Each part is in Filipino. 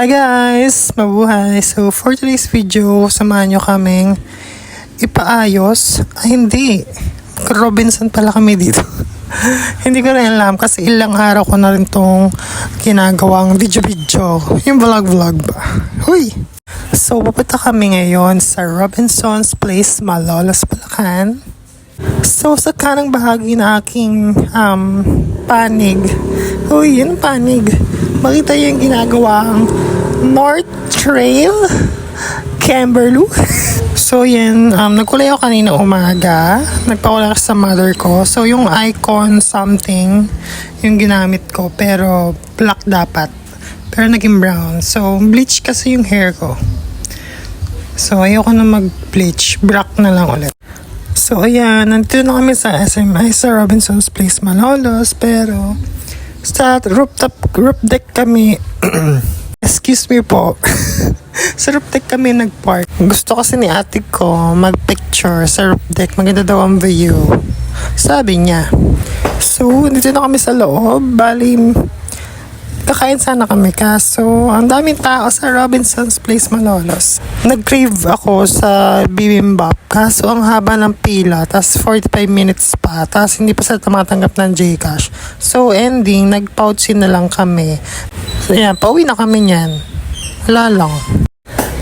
Hi guys! Mabuhay! So for today's video, samahan nyo kaming ipaayos. Ay hindi! Robinson pala kami dito. hindi ko rin alam kasi ilang araw ko na rin tong ginagawang video-video. Yung vlog-vlog ba? Huy! So pupunta kami ngayon sa Robinson's Place, Malolos, Bulacan. So, sa kanang bahagi na aking um, panig, uy, yun panig. Makita yung ginagawang North Trail, Camberloo. so, yan, um, nagkulay ako kanina umaga. Nagpakulay ako sa mother ko. So, yung icon something, yung ginamit ko, pero black dapat. Pero naging brown. So, bleach kasi yung hair ko. So, ayoko na mag-bleach. Black na lang ulit. So, ayan. Nandito na kami sa SMI sa Robinson's Place, Malolos. Pero, sa rooftop, roof deck kami. Excuse me po. sa roof deck kami nag-park. Gusto kasi ni ate ko mag-picture sa roof deck. Maganda daw ang view. Sabi niya. So, dito na kami sa loob. Bali, kakain sana kami kaso ang daming tao sa Robinson's Place Malolos. Nag-crave ako sa bibimbap kaso ang haba ng pila tas 45 minutes pa tas hindi pa sila tumatanggap ng Gcash. So ending, nag-pouchin na lang kami. So yan, pauwi na kami niyan. Wala lang.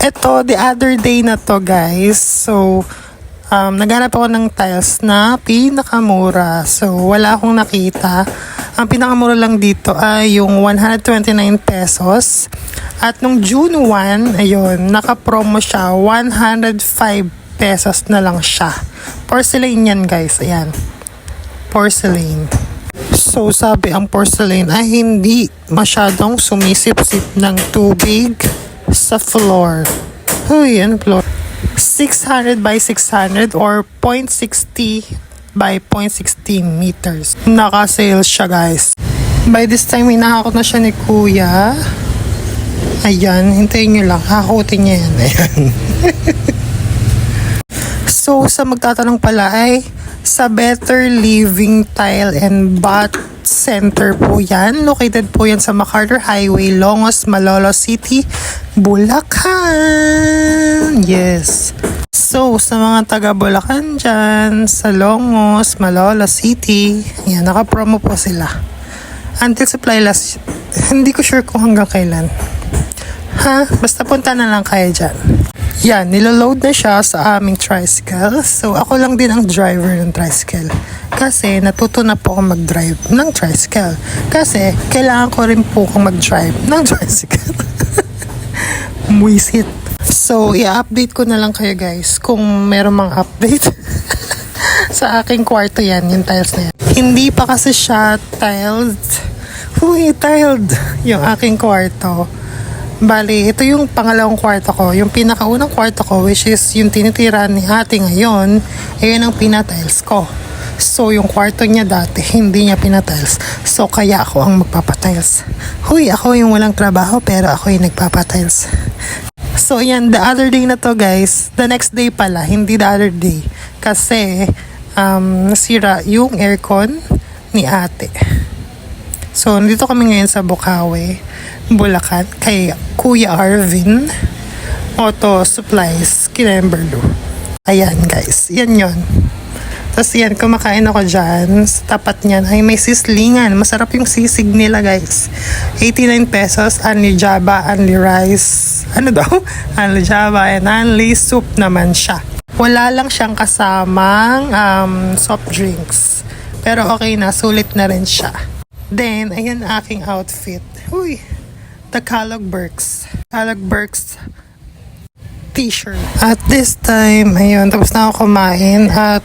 Ito, the other day na to guys. So, um, naghanap ako ng tiles na pinakamura. So, wala akong nakita. Ang pinakamura lang dito ay yung 129 pesos. At nung June 1, ayun, naka-promo siya, 105 pesos na lang siya. Porcelain yan guys, ayan. Porcelain. So, sabi ang porcelain ay hindi masyadong sumisip-sip ng tubig sa floor. Huy, ano floor? 600 by 600 or 0.60 by 0.60 meters. Naka-sale siya guys. By this time, hinahakot na siya ni kuya. Ayan, hintayin nyo lang. Hakutin niya yan. Ayan. so, sa magtatanong pala ay sa Better Living Tile and Bath Center po yan. Located po yan sa MacArthur Highway, Longos, Malolos City, Bulacan. Yes. So, sa mga taga Bulacan dyan, sa Longos, Malolos City, yan, naka-promo po sila. Until supply last, hindi ko sure kung hanggang kailan. Ha? Basta punta na lang kayo dyan. Yan, niloload na siya sa aming tricycle. So, ako lang din ang driver ng tricycle. Kasi, natuto na po ako mag-drive ng tricycle. Kasi, kailangan ko rin po kong mag-drive ng tricycle. Muisit. So, i-update ko na lang kayo guys kung meron mang update. sa aking kwarto yan, yung tiles na yan. Hindi pa kasi siya tiled. Uy, tiled yung aking kwarto. Bali, ito yung pangalawang kwarto ko. Yung pinakaunang kwarto ko, which is yung tinitira ni ate ngayon, ayun ang pinatiles ko. So, yung kwarto niya dati, hindi niya pinatiles. So, kaya ako ang magpapatiles. Huy, ako yung walang trabaho, pero ako yung nagpapatiles. So, yan, the other day na to, guys. The next day pala, hindi the other day. Kasi, um, nasira yung aircon ni ate. So, nandito kami ngayon sa Bukawi, Bulacan, kay Kuya Arvin Auto Supplies, Kinemberlo. Ayan, guys. Yan yon. Tapos yan, kumakain ako dyan. Tapat niyan ay may sislingan. Masarap yung sisig nila, guys. 89 pesos, only java, only rice. Ano daw? Only java and only soup naman siya. Wala lang siyang kasamang um, soft drinks. Pero okay na, sulit na rin siya. Then, ayan aking outfit. Uy, Tagalog Berks. Tagalog Berks t-shirt. At this time, ayun, tapos na ako kumain at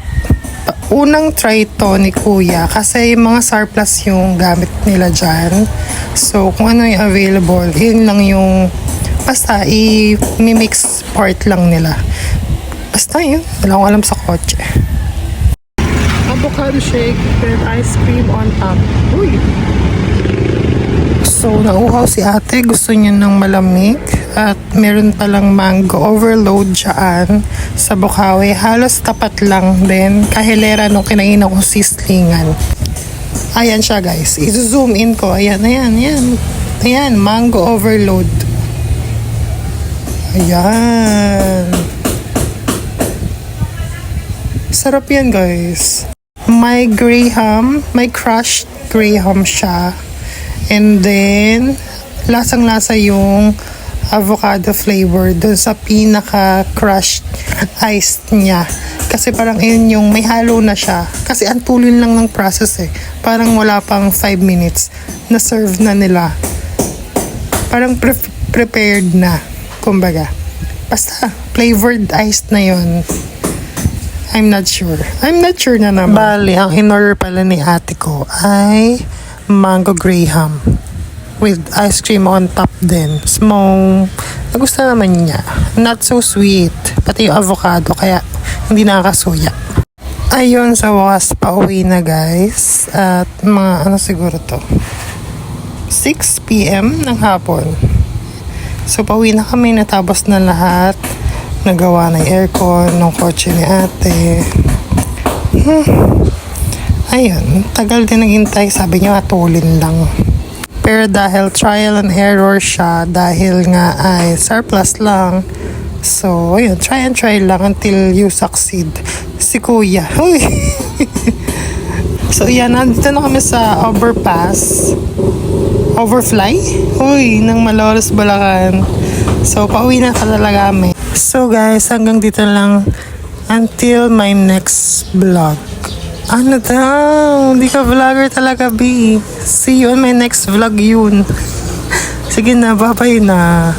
unang try to ni kuya kasi yung mga surplus yung gamit nila dyan. So, kung ano yung available, yun lang yung basta i-mix part lang nila. Basta yun, wala akong alam sa kotse. Avocado shake with ice cream on top. Uy! So, nauhaw si ate. Gusto niya ng malamig. At meron palang mango overload dyan sa Bukawi. Halos tapat lang din. Kahilera nung kinain ako sislingan. Ayan siya guys. I-zoom in ko. Ayan, ayan, ayan. Ayan, mango overload. Ayan. Sarap yan, guys. May graham, may crushed graham siya. And then, lasang-lasa yung avocado flavor dun sa pinaka-crushed iced niya. Kasi parang yun yung may halo na siya. Kasi ang tulin lang ng process eh. Parang wala pang 5 minutes na serve na nila. Parang pre- prepared na. Kumbaga. Basta, flavored iced na yun. I'm not sure. I'm not sure na naman. Bali, ang in-order pala ni ate ko ay mango graham with ice cream on top din. Small. Nagustuhan naman niya. Not so sweet. Pati yung avocado, kaya hindi nakakasuya. Ayun, sa wakas, pauwi na guys. At mga ano siguro to? 6 p.m. ng hapon. So, pauwi na kami. Natapos na lahat. Nagawa ng aircon ng kotse ni ate. Hmm. Ayun, tagal din naghintay. Sabi niya, atulin lang. Pero dahil trial and error siya, dahil nga ay surplus lang, so, ayun, try and try lang until you succeed. Si kuya. Uy! so, yan, nandito na kami sa overpass. Overfly? Uy, ng Malores, Bulacan. So, pauwi na ka talaga kami. So, guys, hanggang dito lang until my next vlog. Ano daw? Hindi ka vlogger talaga, B. See you on my next vlog yun. Sige na, bye-bye na.